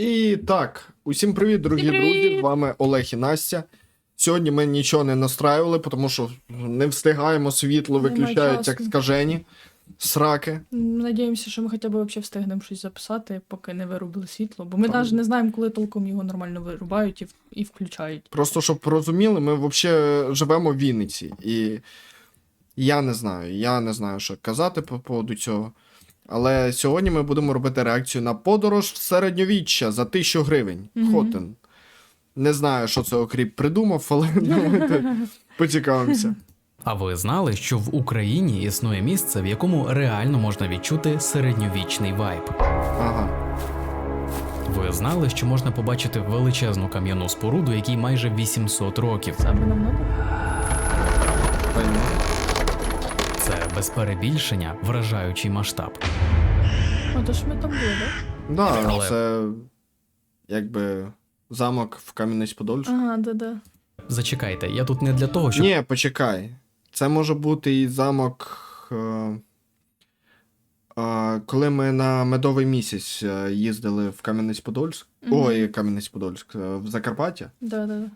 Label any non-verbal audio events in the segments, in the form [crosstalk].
І так, усім привіт, дорогі привіт! друзі. З вами Олег і Настя. Сьогодні ми нічого не настраювали, тому що не встигаємо світло, виключають як скажені. Сраки. Надіємося, що ми хоча б вообще встигнемо щось записати, поки не вирубили світло. Бо ми Там- навіть не знаємо, коли толком його нормально вирубають і, і включають. Просто щоб порозуміли, ми взагалі живемо в Вінниці. І я не знаю, я не знаю, що казати по поводу цього. Але сьогодні ми будемо робити реакцію на подорож в середньовіччя за 1000 гривень. Мгм. Хотин. Не знаю, що це окріп придумав, але [laughs] давайте поцікавимося. А ви знали, що в Україні існує місце, в якому реально можна відчути середньовічний вайб? Ага. Ви знали, що можна побачити величезну кам'яну споруду, якій майже 800 років. Це аби без перебільшення вражаючий масштаб. О, то ж ми там були, так? Да, Але- це якби замок в Кам'янець-Подольську. Ага, да-да. Зачекайте, я тут не для того, щоб Ні, почекай. Це може бути і замок. Е... е, коли ми на медовий місяць е, їздили в Кам'янець-Подольськ. Мгм. Ой, Кам'янець-Подольськ, е, в Закарпаття. Да-да.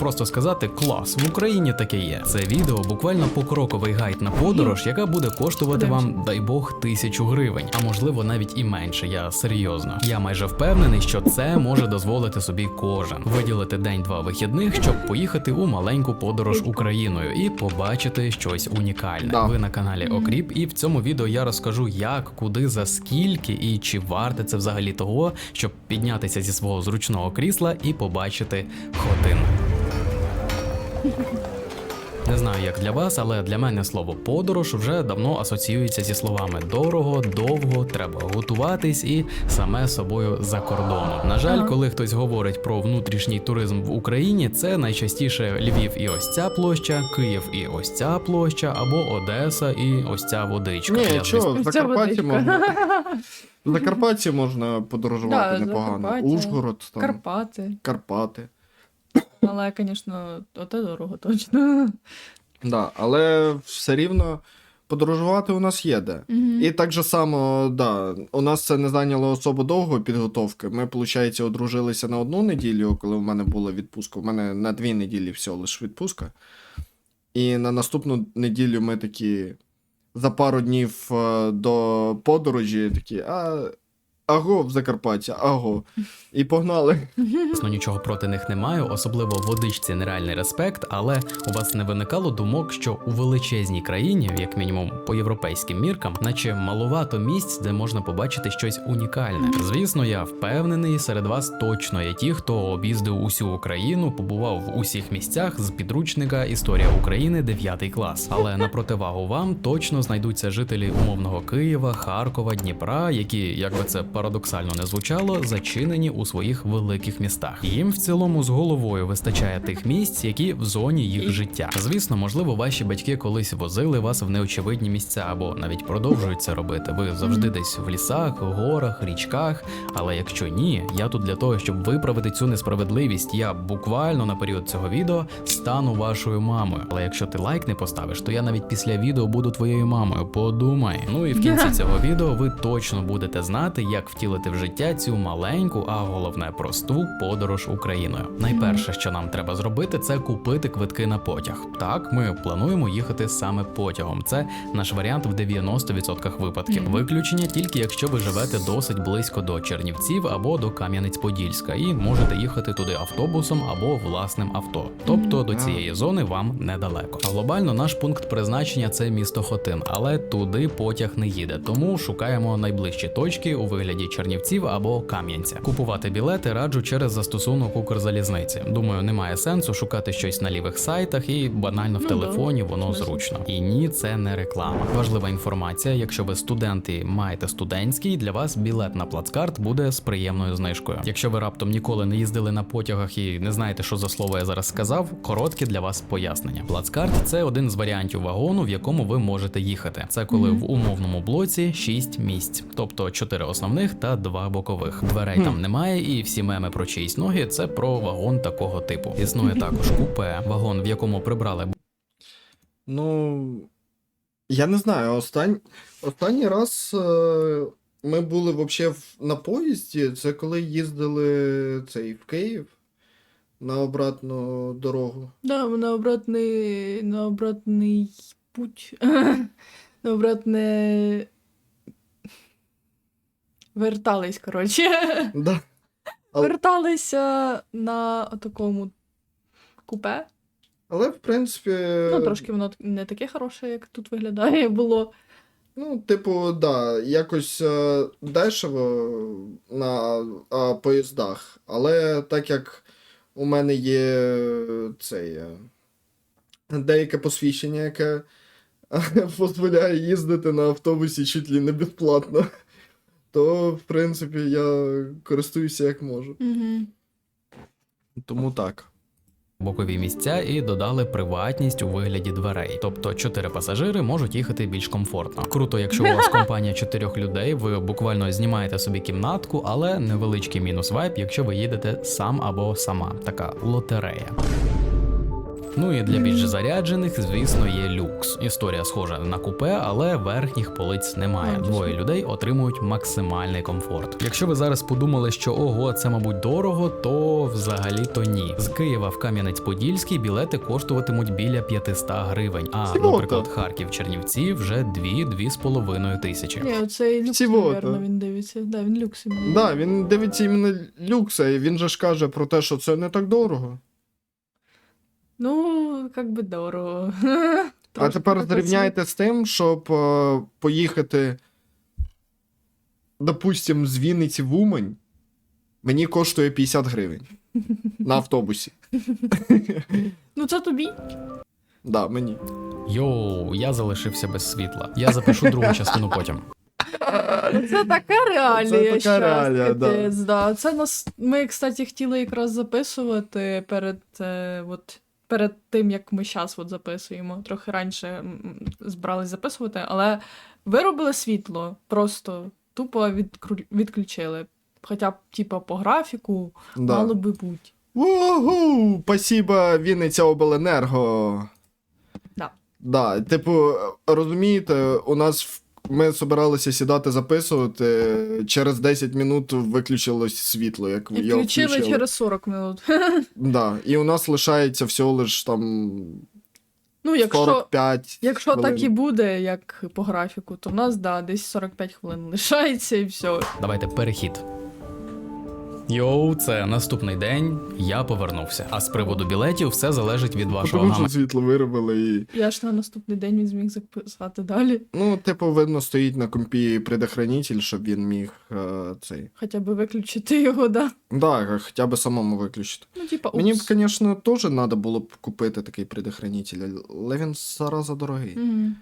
Просто сказати клас, в Україні таке є. Це відео буквально покроковий гайд на подорож, яка буде коштувати вам, дай Бог, тисячу гривень, а можливо навіть і менше. Я серйозно. Я майже впевнений, що це може дозволити собі кожен виділити день-два вихідних, щоб поїхати у маленьку подорож Україною і побачити щось унікальне. Да. Ви на каналі Окріп, і в цьому відео я розкажу, як, куди, за скільки і чи варте це взагалі того, щоб піднятися зі свого зручного крісла і побачити хотин. Не знаю, як для вас, але для мене слово подорож вже давно асоціюється зі словами дорого, довго, треба готуватись і саме собою за кордоном. На жаль, коли хтось говорить про внутрішній туризм в Україні, це найчастіше Львів і ось ця площа, Київ і ось ця площа, або Одеса і ось ця водичка. Ні, Я, чого, в Ця Закарпатті можна. [laughs] В Закарпатті можна подорожувати Да, непогано. Закарпаття. Ужгород, там, Карпати. Карпати. Але, звісно, оте дорого точно. Да, але все рівно подорожувати у нас є де. Мгм. І так же само, да, у нас це не зайняло особо довго підготовки. Ми, виходить, одружилися на одну неділю, коли в мене була відпустка. У мене на дві неділі всього лише відпустка. І на наступну неділю ми такі за пару днів е, до подорожі такі, а. Аго, в Закарпаття, аго. І погнали. Звісно, нічого проти них не маю, особливо водичці нереальний респект, але у вас не виникало думок, що у величезній країні, як мінімум по європейським міркам, наче маловато місць, де можна побачити щось унікальне. Звісно, я впевнений, серед вас точно є ті, хто об'їздив усю Україну, побував в усіх місцях з підручника Історія України 9 клас. Але на противагу вам точно знайдуться жителі умовного Києва, Харкова, Дніпра, які, як би це парадоксально не звучало, зачинені у своїх великих містах. Їм в цілому з головою вистачає тих місць, які в зоні їх життя. Звісно, можливо, ваші батьки колись возили вас в неочевидні місця або навіть продовжують це робити. Ви завжди десь в лісах, горах, річках. Але якщо ні, я тут для того, щоб виправити цю несправедливість, я буквально на період цього відео стану вашою мамою. Але якщо ти лайк не поставиш, то я навіть після відео буду твоєю мамою. Подумай. Ну і в кінці [laughs] цього відео ви точно будете знати, як втілити в життя цю маленьку, а головне просту подорож Україною. Найперше, що нам треба зробити, це купити квитки на потяг. Так, ми плануємо їхати саме потягом. Це наш варіант в 90% випадків. Виключення тільки якщо ви живете досить близько до Чернівців або до Кам'янець-Подільська, і можете їхати туди автобусом або власним авто. Тобто до цієї зони вам недалеко. Глобально наш пункт призначення це місто Хотин, але туди потяг не їде. Тому шукаємо найближчі точки у вигляді Чернівців або Кам'янця. Купувати білети раджу через застосунок Укрзалізниці. Думаю, немає сенсу шукати щось на лівих сайтах і банально в Ну, телефоні воно смисл. зручно. І ні, це не реклама. Важлива інформація. Якщо ви студенти маєте студентський, для вас білет на плацкарт буде з приємною знижкою. Якщо ви раптом ніколи не їздили на потягах і не знаєте, що за слово я зараз сказав, коротке для вас пояснення. Плацкарт це один з варіантів вагону, в якому ви можете їхати. Це коли Мгм. в умовному блоці 6 місць, тобто 4 основних та 2 бокових. Дверей там немає, і всі меми про чиїсь ноги це про вагон такого типу. Існує [laughs] також купе, вагон, в якому прибрали Ну. Я не знаю, остань... останній раз е... ми були взагалі на поїзді. Це коли їздили цей в Київ на обратну дорогу. Да, на обратний, на обратний путь. [laughs] на обратне. Вертались, коротше. Да. [laughs] Але- Верталися на такому купе. Але, в принципі. Ну, трошки воно не таке хороше, як тут виглядає, [laughs] було. Ну, типу, да, якось е, дешево на е, поїздах. Але так як у мене є цей е, деяке посвідчення, яке [laughs] дозволяє їздити на автобусі чуть ли не безплатно, то, в принципі, я користуюся як можу. Угу. Тому так. бокові місця і додали приватність у вигляді дверей. Тобто чотири пасажири можуть їхати більш комфортно. Круто, якщо у вас [laughs] компанія чотирьох людей, ви буквально знімаєте собі кімнатку, але невеличкий мінус вайп, якщо ви їдете сам або сама. Така лотерея. Ну і для більш заряджених, звісно, є люкс. Історія схожа на купе, але верхніх полиць немає. Двоє людей отримують максимальний комфорт. Якщо ви зараз подумали, що ого, це мабуть дорого, то взагалі то ні. З Києва в Кам'янець-Подільський білети коштуватимуть біля 500 гривень. А, наприклад, Харків Чернівці вже 2-2,5 тисячі. Ні, оцей люкс, Всього-то. він дивиться. Да, він люкс. Да, він дивиться іменно люкса, і він же ж каже про те, що це не так дорого. Ну, як би дорого. А Трошки тепер так зрівняйте з тим, щоб е, поїхати, допустим, з Вінниці в Умань. Мені коштує 50 гривень на автобусі. [laughs] Ну, це тобі. Да, мені. Йоу, я залишився без світла. Я запишу другу частину потім. Це така реалія. Це така щас, реалія, да. капець, да. Це нас. Ми, кстати, хотіли якраз записувати перед, е, от, перед тим, як ми зараз от записуємо. Трохи раніше збирались записувати, але виробили світло, просто тупо відкру- відключили. Хоча б, типа, по графіку Да. мало би бути. Угу! Спасибо, Вінниця Обленерго. Да. Да, типу, розумієте, у нас в- ми збиралися сідати записувати, через 10 минут виключилось світло, як І його включили включили. через 40 минут. [laughs] Да. І у нас лишається всього лиш там Ну, якщо, 45 якщо хвилин. так і буде, як по графіку, то в нас да, десь 45 хвилин лишається і все. Давайте перехід. Йоу, це наступний день. Я повернувся. А з приводу білетів все залежить від вашого Тому що світло виробили і. Я ж на наступний день він зміг записати далі. Ну, типу, видно, стоїть на компі предохранитель, щоб він міг е, цей. Хоча б виключити його, да. Да, хоча б самому виключити. Ну, типа, Мені б, звісно, теж треба було б купити такий предохранитель, але він зараза дорогий. Мгм.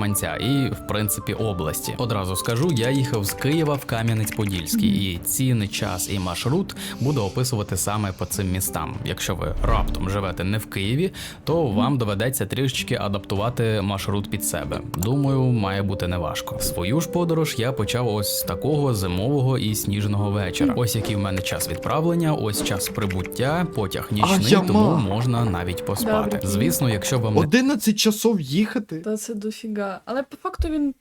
Манця і, в принципі, області. Одразу скажу, я їхав з Києва в Кам'янець-Подільський, і ціни, час і маршрут буду описувати саме по цим містам. Якщо ви раптом живете не в Києві, то вам доведеться трішечки адаптувати маршрут під себе. Думаю, має бути неважко. Свою ж подорож я почав ось з такого зимового і сніжного вечора. Ось який в мене час відправлення, ось час прибуття, потяг нічний, яма. тому можна навіть поспати. Добре. Звісно, якщо вам не 11 часов їхати. Та це дофіга. Але по факту він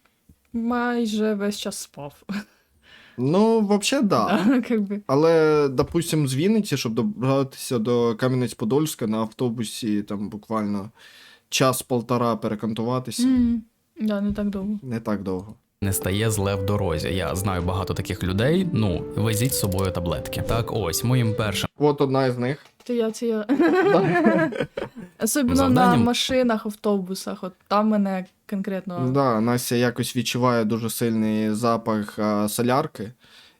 майже весь час спав. Ну, взагалі, да. [laughs] Да, как би. Але, допустим, з Вінниці, щоб добратися до Кам'янець-Подольська на автобусі, там буквально час-полтора перекантуватися. Мгм. Да, не так довго. Не так довго. Не стає зле в дорозі. Я знаю багато таких людей. Ну, везіть з собою таблетки. Так, ось моїм першим От одна із них. Це я, це я. Особливо на машинах, автобусах. От там мене конкретно. Да, Настя якось відчуває дуже сильний запах а, солярки,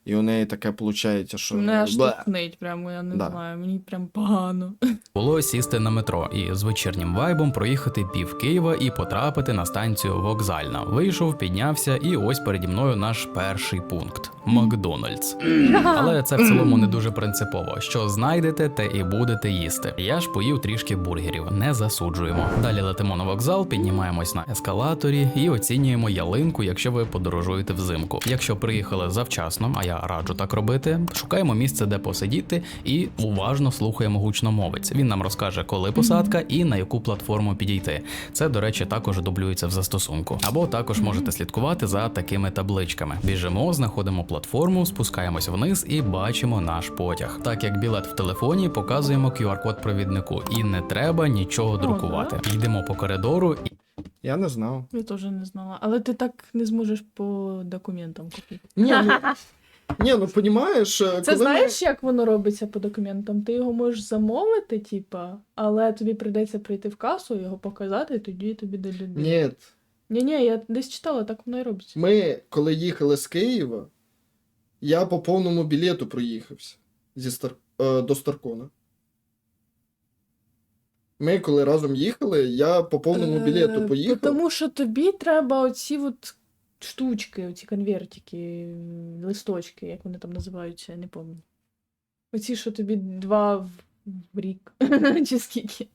і у неї таке виходить, що. Мене аж Бле. тупнить, прямо я не Да. знаю, мені прям погано. Було сісти на метро і з вечірнім вайбом проїхати пів Києва і потрапити на станцію вокзальна. Вийшов, піднявся, і ось переді мною наш перший пункт Макдональдс. Але це в цілому не дуже принципово. Що знайдете, те і будете їсти. Я ж поїв трішки бургерів, не засуджуємо. Далі летимо на вокзал, піднімаємось на ескалаторі і оцінюємо ялинку, якщо ви подорожуєте взимку. Якщо приїхали завчасно, а я раджу так робити. Шукаємо місце, де посидіти, і уважно слухаємо гучномовець. Він нам розкаже, коли посадка і на яку платформу підійти. Це, до речі, також дублюється в застосунку. Або також можете слідкувати за такими табличками. Біжимо, знаходимо платформу, спускаємось вниз і бачимо наш потяг. Так як білет в телефоні, показуємо QR-код провіднику, і не треба нічого друкувати. Йдемо по коридору і Я не знав. Я теж не знала. Але ти так не зможеш по документам купити. Ні, ну, [laughs] ні, ну понімаєш, Це коли знаєш, як воно робиться по документам? Ти його можеш замовити, типа, але тобі прийдеться прийти в касу, його показати, і тоді тобі. Ми... Ні, Ні, ні, я десь читала, так воно і робиться. ми, коли їхали з Києва, я по повному білету проїхався зі Стар... е, до Старкона. Ми, коли разом їхали, я по повному білету Е, поїхав. Тому що тобі треба оці от штучки, оці конвертики, листочки, як вони там називаються, я не пам'ятаю. Оці, що тобі два в, в рік. [laughs] Чи скільки.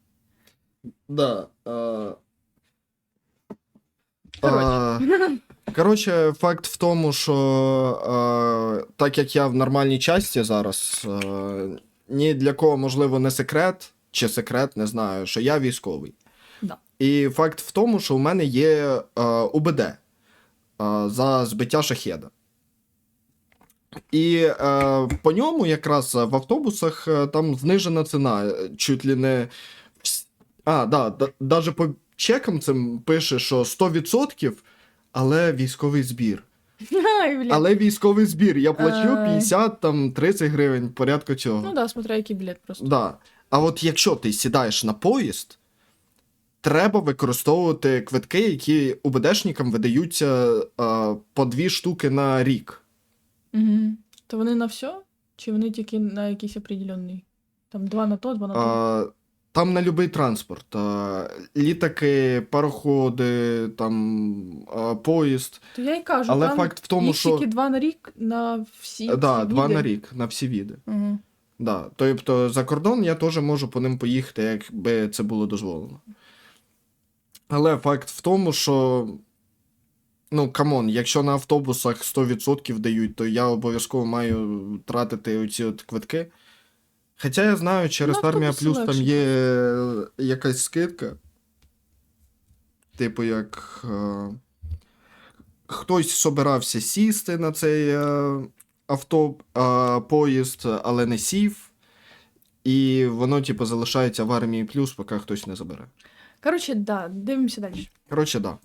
Да. А... Коротше. А, [laughs] Коротше, факт в тому, що е, так як я в нормальній часті зараз, е, ні для кого, можливо, не секрет, чи секрет, не знаю, що я військовий. Да. І факт в тому, що у мене є е, УБД за збиття шахеда. І е, по ньому якраз в автобусах е, там знижена ціна, е, чуть ли не. А, да, да, навіть по чекам цим пише, що 100%, але військовий збір. Ай. Але військовий збір. Я плачу 50, там 30 гривень, порядку цього. Ну да, смотря який білет просто. Да. А от якщо ти сідаєш на поїзд, треба використовувати квитки, які УБДшникам видаються е, по дві штуки на рік. Угу. То вони на все? Чи вони тільки на якийсь определенний? Там два на то, два на то. Е, там на будь-який транспорт. Е, літаки, пароходи, там е, поїзд. То я й кажу, Але там факт в тому, їх що. тільки два на рік на всі. Е, Да, два на рік, на всі віди. Угу. Да. Тобто за кордон я теж можу по ним поїхати, якби це було дозволено. Але факт в тому, що. Ну, камон, якщо на автобусах 100% дають, то я обов'язково маю тратити оці от квитки. Хоча я знаю, через Ну, Армія Плюс там є якась скидка. Типу, як. Е... Хтось собирався сісти на цей е... авто, е... поїзд, але не сів. І воно, типу, залишається в армії плюс, поки хтось не забере. Коротше, да, дивимося далі. Коротше, да.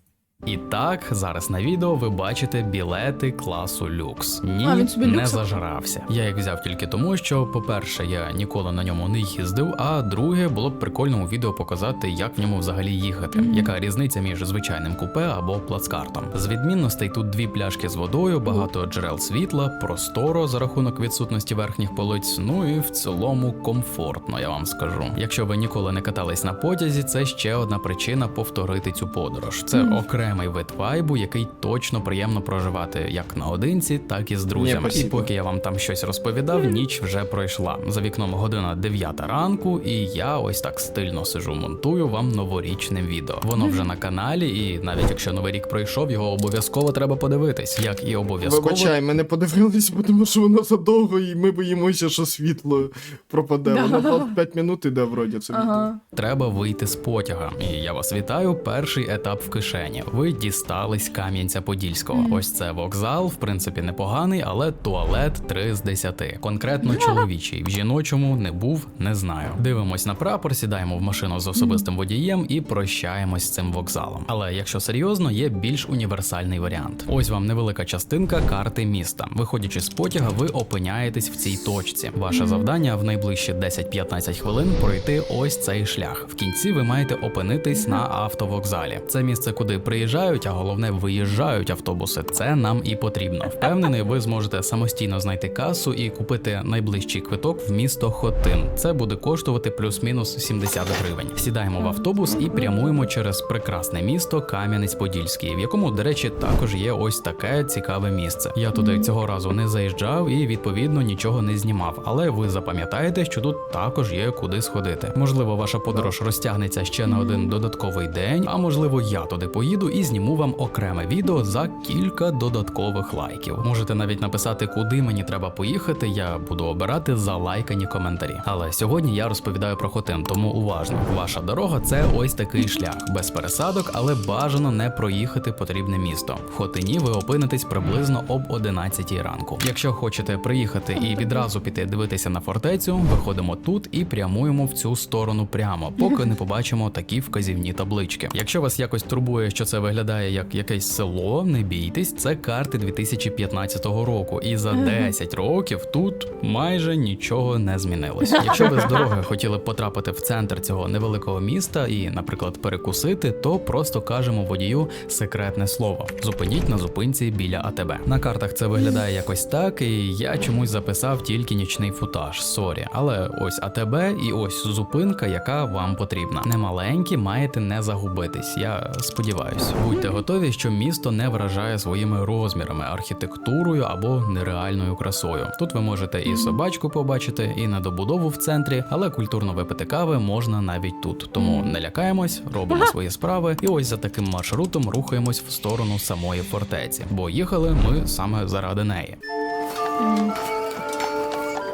І так, зараз на відео ви бачите білети класу люкс. Ні, А, він собі не люкс зажрався. Я їх взяв тільки тому, що, по-перше, я ніколи на ньому не їздив. А друге, було б прикольно у відео показати, як в ньому взагалі їхати. Мгм. Яка різниця між звичайним купе або плацкартом. З відмінностей тут дві пляшки з водою, багато джерел світла, просторо за рахунок відсутності верхніх полиць. Ну і в цілому комфортно, я вам скажу. Якщо ви ніколи не катались на потязі, це ще одна причина повторити цю подорож. Це Мгм. Окремий вид вайбу, який точно приємно проживати як наодинці, так і з друзями. і поки я вам там щось розповідав, ніч вже пройшла. За вікном година 9 ранку, і я ось так стильно сижу, монтую вам новорічне відео. Воно вже на каналі, і навіть якщо новий рік пройшов, його обов'язково треба подивитись, як і обов'язково. Вибачай, ми не подивились, бо тому що воно задовго, і ми боїмося, що світло пропаде. Да. Воно 25 минут іде вроді це відео. Ага. Треба вийти з потяга. І я вас вітаю. Перший етап в кишені. Ви дістались Кам'янця-Подільського. Ось це вокзал, в принципі, непоганий, але туалет 3 з 10. Конкретно чоловічий. В жіночому не був, не знаю. Дивимось на прапор, сідаємо в машину з особистим водієм і прощаємось з цим вокзалом. Але якщо серйозно, є більш універсальний варіант. Ось вам невелика частинка карти міста. Виходячи з потяга, ви опиняєтесь в цій точці. Ваше завдання в найближчі 10-15 хвилин пройти ось цей шлях. В кінці ви маєте опинитись на автовокзалі. Це місце, куди приїжджають, а головне виїжджають автобуси. Це нам і потрібно. Впевнений, ви зможете самостійно знайти касу і купити найближчий квиток в місто Хотин. Це буде коштувати плюс-мінус 70 гривень. Сідаємо в автобус і прямуємо через прекрасне місто Кам'янець-Подільський, в якому, до речі, також є ось таке цікаве місце. Я туди цього разу не заїжджав і відповідно нічого не знімав. Але ви запам'ятаєте, що тут також є куди сходити. Можливо, ваша подорож розтягнеться ще на один додатковий день, а можливо, я туди поїду і зніму вам окреме відео за кілька додаткових лайків. Можете навіть написати, куди мені треба поїхати. Я буду обирати за лайкані коментарі. Але сьогодні я розповідаю про Хотин, тому уважно. Ваша дорога це ось такий шлях без пересадок, але бажано не проїхати потрібне місто. В Хотині ви опинитесь приблизно об 11 ранку. Якщо хочете приїхати і відразу піти дивитися на фортецю, виходимо тут і прямуємо в цю сторону прямо, поки не побачимо такі вказівні таблички. Якщо вас якось турбує, що це виглядає як якесь село, не бійтесь, це карти 2015 року, і за 10 років тут майже нічого не змінилось. [laughs] Якщо ви з дороги хотіли б потрапити в центр цього невеликого міста і, наприклад, перекусити, то просто кажемо водію секретне слово. Зупиніть на зупинці біля АТБ. На картах це виглядає якось так, і я чомусь записав тільки нічний футаж. Сорі, але ось АТБ і ось зупинка, яка вам потрібна. Немаленькі, маєте не загубитись. Я сподіваюсь. Будьте готові, що місто не вражає своїми розмірами, архітектурою або нереальною красою. Тут ви можете і собачку побачити, і недобудову в центрі, але культурно випити кави можна навіть тут. Тому не лякаємось, робимо свої справи, і ось за таким маршрутом рухаємось в сторону самої фортеці, бо їхали ми саме заради неї.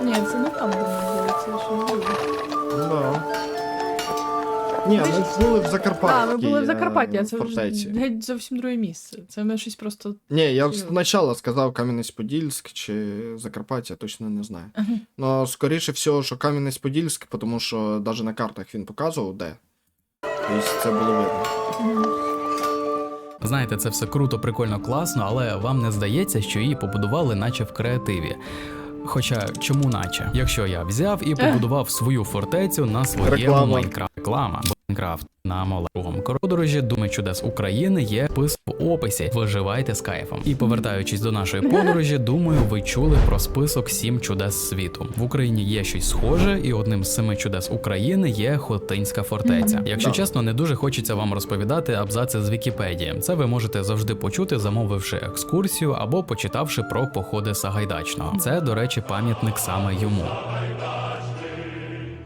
Ні, це не там, де ми що ми були. Ні, ми ж були в Закарпатті. Так, ми були в Закарпатті, а е, це вже геть зовсім друге місце. Це ми щось просто. Ні, я спочатку сказав Кам'янець-Подільськ чи Закарпаття, точно не знаю. Ага. Ну, скоріше всього, що Кам'янець-Подільськ, тому що навіть на картах він показував, де. Тобто це було видно. Знаєте, це все круто, прикольно, класно, але вам не здається, що її побудували, наче в креативі. Хоча чому наче? Якщо я взяв і побудував свою фортецю на своєму Реклама. Майнкрафт реклама, Майнкрафт на малому подорожі Думи чудес України є пис в описі. Виживайте з кайфом. І повертаючись до нашої подорожі, [laughs] думаю, ви чули про список сім чудес світу. В Україні є щось схоже, і одним з семи чудес України є Хотинська фортеця. Якщо чесно, не дуже хочеться вам розповідати абзаци з Вікіпедії. Це ви можете завжди почути, замовивши екскурсію або почитавши про походи Сагайдачного. Це, до речі, пам'ятник саме йому.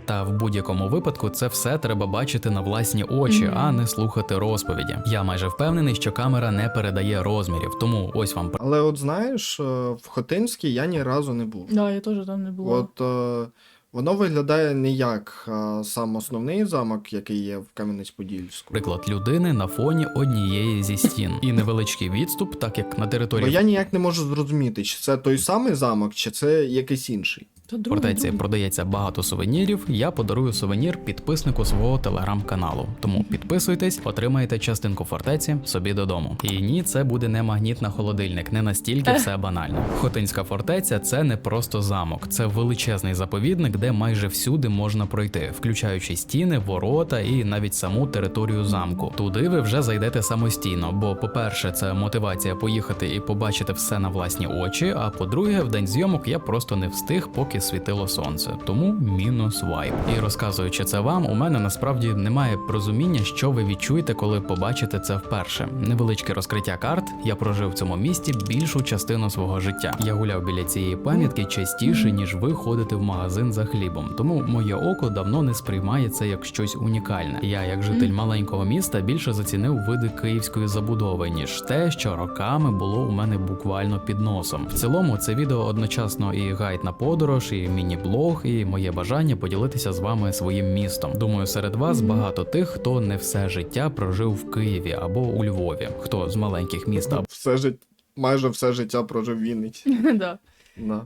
Та в будь-якому випадку це все треба бачити на власні очі, Мгм. а не слухати розповіді. Я майже впевнений, що камера не передає розмірів, тому ось вам Але от знаєш, е, в Хотинській я ні разу не був. Да, я теж там не була. От е, воно виглядає не як е, сам основний замок, який є в Кам'янець-Подільську. приклад людини на фоні однієї зі стін і невеличкий відступ, так як на Бо території я ніяк не можу зрозуміти, чи це той самий замок, чи це якийсь інший. Другий. продається багато сувенірів. Я подарую сувенір підписнику свого телеграм-каналу. Тому підписуйтесь, отримаєте частинку фортеці собі додому. І ні, це буде не магніт на холодильник, не настільки все банально. Хотинська фортеця це не просто замок, це величезний заповідник, де майже всюди можна пройти, включаючи стіни, ворота і навіть саму територію замку. Туди ви вже зайдете самостійно, бо, по-перше, це мотивація поїхати і побачити все на власні очі. А по-друге, в день зйомок я просто не встиг, поки світило сонце. Тому мінус вайб. І розказуючи це вам, у мене насправді немає розуміння, що ви відчуєте, коли побачите це вперше. Невеличке розкриття карт. Я прожив в цьому місті більшу частину свого життя. Я гуляв біля цієї пам'ятки частіше, ніж ви ходите в магазин за хлібом. Тому моє око давно не сприймає це як щось унікальне. Я, як житель маленького міста, більше зацінив види київської забудови, ніж те, що роками було у мене буквально під носом. В цілому, це відео одночасно і гайд на подорож, і міні-блог, і моє бажання поділитися з вами своїм містом. Думаю, серед вас багато тих, хто не все життя прожив в Києві або у Львові, хто з маленьких міст Все життя, майже все життя прожив в Вінниці. [laughs] да. Да.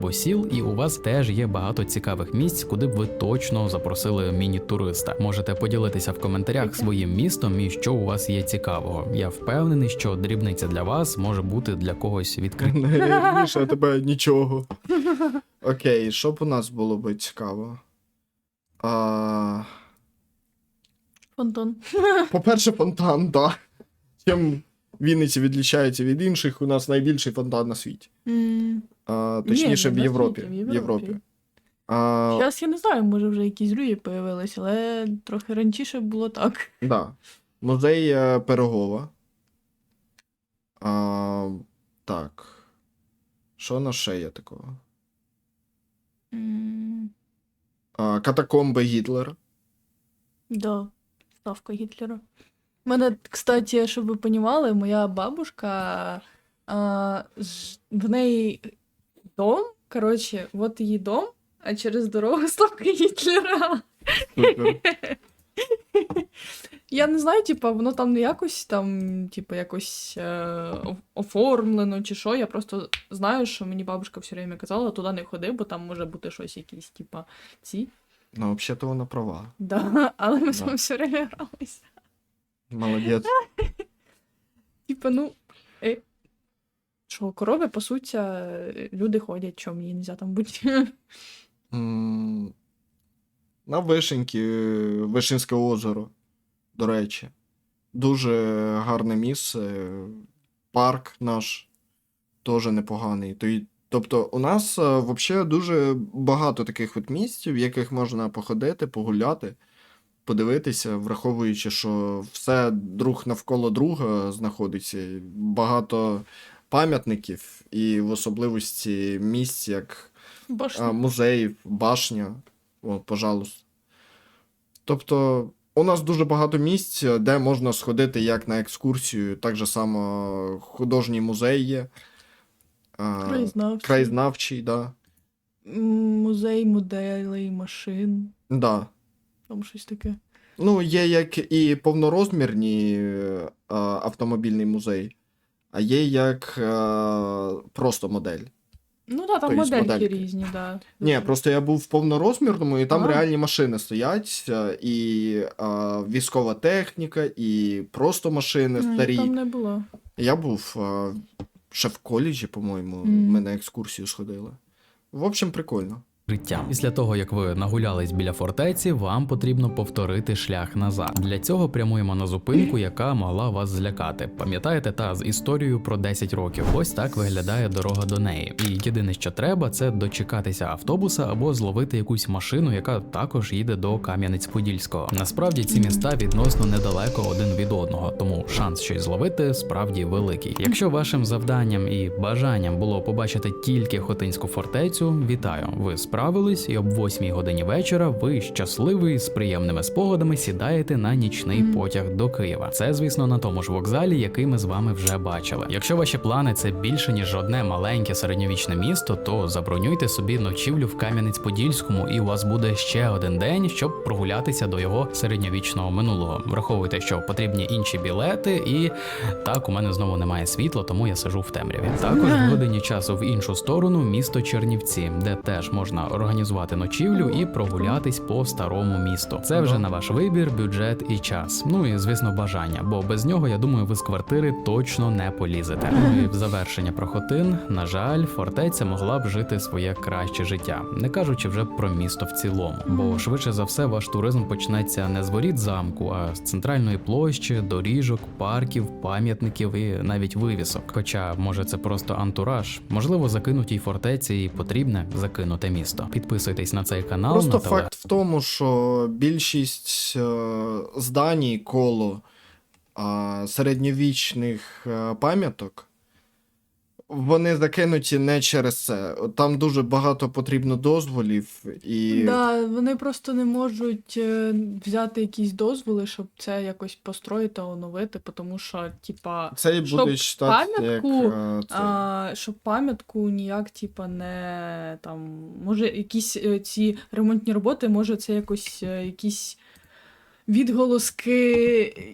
Або сіл, і у вас теж є багато цікавих місць, куди б ви точно запросили міні-туриста. Можете поділитися в коментарях своїм містом і що у вас є цікавого. Я впевнений, що дрібниця для вас може бути для когось відкрита. [laughs] Не тебе нічого. [laughs] Окей, що б у нас було би цікаво? А, Фонтан. [laughs] по-перше, фонтан, так. Чим Вінниці відлічається від інших, у нас найбільший фонтан на світі. М, А, точніше, не в Європі. в В Європі. А, Зараз я не знаю, може вже якісь другі появились, але трохи раніше було так. да. Музей е, Пирогова. А, так. Що на ще є такого? М, А, катакомби Гітлера. Да, ставка Гітлера. У мене, кстати, щоб ви понімали, моя бабушка, а, в неї дом, коротше, от її дом, а через дорогу [laughs] ставка Гітлера. Я не знаю, типа, воно там не якось там, типа, якось е, оформлено чи що. Я просто знаю, що мені бабушка все время казала, туди не ходи, бо там може бути щось якісь, типа, ці. Ну, взагалі-то вона права. Да, але ми Да. там все время гралися. Молодець. Типа, ну. Е, що, корови пасуться, е, люди ходять, чому мені нельзя там бути. На Вишеньки, Вишенське озеро, до речі. Дуже гарне місце. Парк наш теж непоганий. То й- Тобто, у нас взагалі дуже багато таких от місць, в яких можна походити, погуляти, подивитися, враховуючи, що все друг навколо друга знаходиться. Багато пам'ятників, і в особливості місць, як а, музеїв, башня. О, пожалуйста. Тобто, у нас дуже багато місць, де можна сходити як на екскурсію, так же само художній музей є. А, краєзнавці. краєзнавчий, да. Музей моделей, машин, Да. там щось таке. Ну, є як і повнорозмірні е, автомобільний музей, а є як е, просто модель. Ну да, там Тобто модельки, модельки. різні, да. Ні, просто я був в повнорозмірному, і там А. реальні машини стоять, е, і а, військова техніка, і просто машини Ні, старі. Там не було. Я був а, ще в коледжі, по-моєму, Мгм. ми на екскурсію сходили. В общем, прикольно. Життя. Після того, як ви нагулялись біля фортеці, вам потрібно повторити шлях назад. Для цього прямуємо на зупинку, яка могла вас злякати. Пам'ятаєте та з історією про 10 років. Ось так виглядає дорога до неї. І єдине, що треба, це дочекатися автобуса або зловити якусь машину, яка також їде до Кам'янець-Подільського. Насправді ці міста відносно недалеко один від одного, тому шанс щось зловити справді великий. Якщо вашим завданням і бажанням було побачити тільки Хотинську фортецю, вітаю! Ви справились, і об 8 годині вечора ви щасливий з приємними спогадами сідаєте на нічний Мгм. потяг до Києва. Це, звісно, на тому ж вокзалі, який ми з вами вже бачили. Якщо ваші плани це більше ніж одне маленьке середньовічне місто, то забронюйте собі ночівлю в Кам'янець-Подільському, і у вас буде ще один день, щоб прогулятися до його середньовічного минулого. Враховуйте, що потрібні інші білети, і так у мене знову немає світла, тому я сижу в темряві. Також в годині часу в іншу сторону місто Чернівці, де теж можна організувати ночівлю і прогулятись по старому місту. Це вже на ваш вибір, бюджет і час. Ну і звісно, бажання, бо без нього я думаю, ви з квартири точно не полізете. Ну і в завершення про Хотин, на жаль, фортеця могла б жити своє краще життя, не кажучи вже про місто в цілому. Бо швидше за все ваш туризм почнеться не з воріт замку, а з центральної площі, доріжок, парків, пам'ятників і навіть вивісок. Хоча може це просто антураж, можливо, закинутій фортеці і потрібне закинуте місто. Підписуйтесь на цей канал. Просто на факт в тому, що більшість е, зданій коло а, середньовічних е, пам'яток. Вони закинуті не через це. Там дуже багато потрібно дозволів, і Да, вони просто не можуть е, взяти якісь дозволи, щоб це якось построїти, оновити, тому що, типа, це і буде як пам'ятку, е, це. а, щоб пам'ятку ніяк, типа, не там, може, якісь е, ці ремонтні роботи, може, це якось е, якісь відголоски,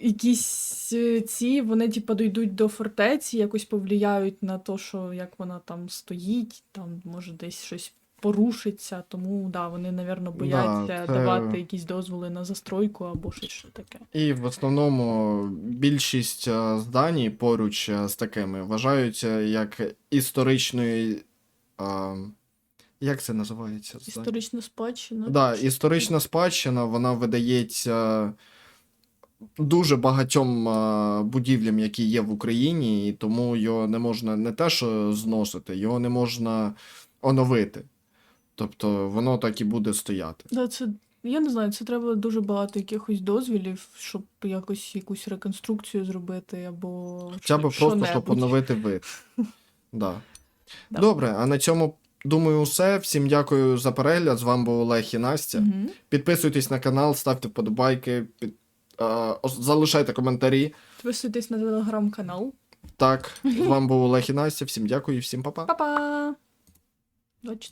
якісь е, ці, вони, типа, дійдуть до фортеці, якось повлияють на те, що як вона там стоїть, там може десь щось. Порушиться, тому да, вони, напевно, бояться це- давати якісь дозволи на застройку або щось таке. І в основному більшість е, зданій поруч е, з такими вважаються як історичною. е, Як це називається? Історична спадщина. Да, історична спадщина, вона видається дуже багатьом е, будівлям, які є в Україні, і тому його не можна не те, що зносити, його не можна оновити. Тобто воно так і буде стояти. Да, це, я не знаю, це треба дуже багато якихось дозвілів, щоб якось якусь реконструкцію зробити, або Хоча б просто, щоб оновити вид. [laughs] Да. Да. Добре, а на цьому, думаю, усе. Всім дякую за перегляд. З вами був Олег і Настя. Угу. Підписуйтесь на канал, ставте вподобайки, під... Е, залишайте коментарі. Підписуйтесь на телеграм-канал. Так, з вами був Олег і Настя. Всім дякую і всім па-па. Па-па! 24.